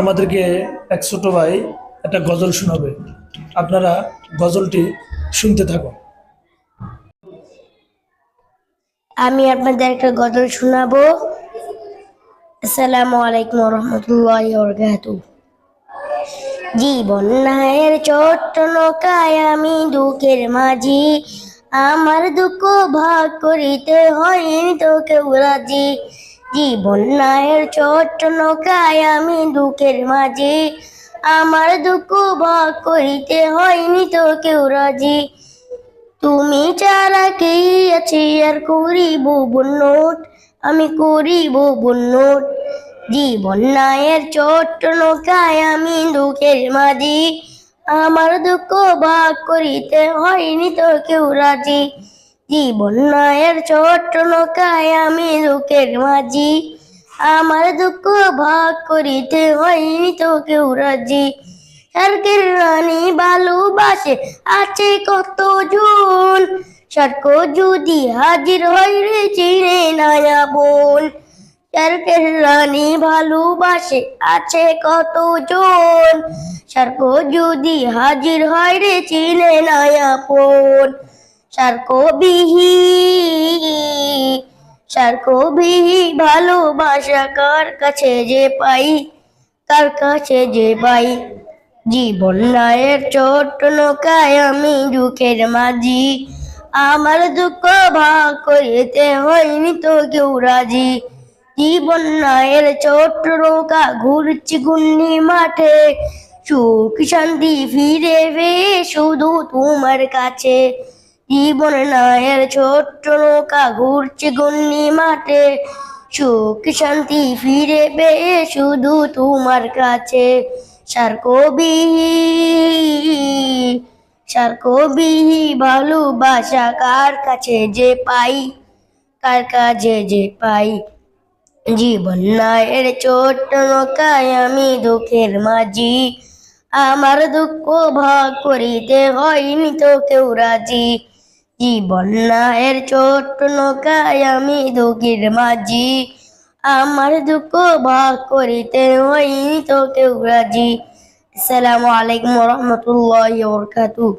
আমাদেরকে এক ছোট ভাই একটা গজল শোনাবে। আপনারা গজলটি শুনতে থাকুন। আমি আপনাদের একটা গজল শোনাবো। আসসালামু আলাইকুম রহমতুল্লাহ বরকাতু জীবন নায়ের ছোট্ট নৌকায় আমি দুঃখের মাঝি। আমার দুঃখ ভাগ করিতে হয়নি তো কেউ রাজি। জীবন নায়ের ছোট্ট নৌকায় আমি দুঃখের মাঝে। আমার দুঃখ ভাগ করিতে হয়নি তো কেউ রাজি। তুমি ছাড়া কে আছে আর করিব বন্যট আমি করিব বন্যট জীবন নায়ের ছোট্ট নৌকায় আমি দুঃখের মাঝি। আমার দুঃখ ভাগ করিতে হয়নি তো কেউ রাজি। জীবন নায়ের ছোট্ট নৌকায় আমি দুঃখের মাঝি। আমার দুঃখ ভাগ করিতে হয়নি তো কেউ রাজি স্বর্গের রানী ভালোবাসে আছে কত জন? স্বর্গ যদি হাজির হয় রে চিনে নয়া বোন স্বর্গের রানী ভালোবাসে আছে কত জন? স্বর্গ যদি হাজির হয় রে চিনে নয়া বোন স্বর্গ বিহি ভালোবাসা কার কাছে যে পাই? কার কাছে যে পাই? জীবন নায়ের ছোট্ট নৌকায় আমি দুঃখের মাঝি। আমার দুঃখ ভাগ করিতে হয়নি তো কেউ রাজি। জীবন নায়ের ছোট্ট নৌকা ঘুরছি গুন্নি মাঠে। সুখ শান্তি ফিরে পেয়ে শুধু তোমার কাছে। জীবন নায়ের ছোট্ট নৌকা ঘুরছে গুন্নি মাঠে। সুখ শান্তি ফিরে পেয়ে শুধু তোমার কাছে। সার কবি সার কবি ভালোবাসা কার কাছে যে পাই? কার কাছে যে পাই? জীবন নায়ের ছোট্ট নৌকায় আমি দুঃখের মাঝি। আমার দুঃখ ভাগ করিতে হয়নি তো কেউ রাজি। জীবন নায়ের ছোট্ট নৌকায় আমি দুঃখের মাঝি। আমার দুঃখ ভাগ করিতে হয়নি তো কেউ রাজি। আসসালামু আলাইকুম রহমতুল্লাহ বরকাতুহ।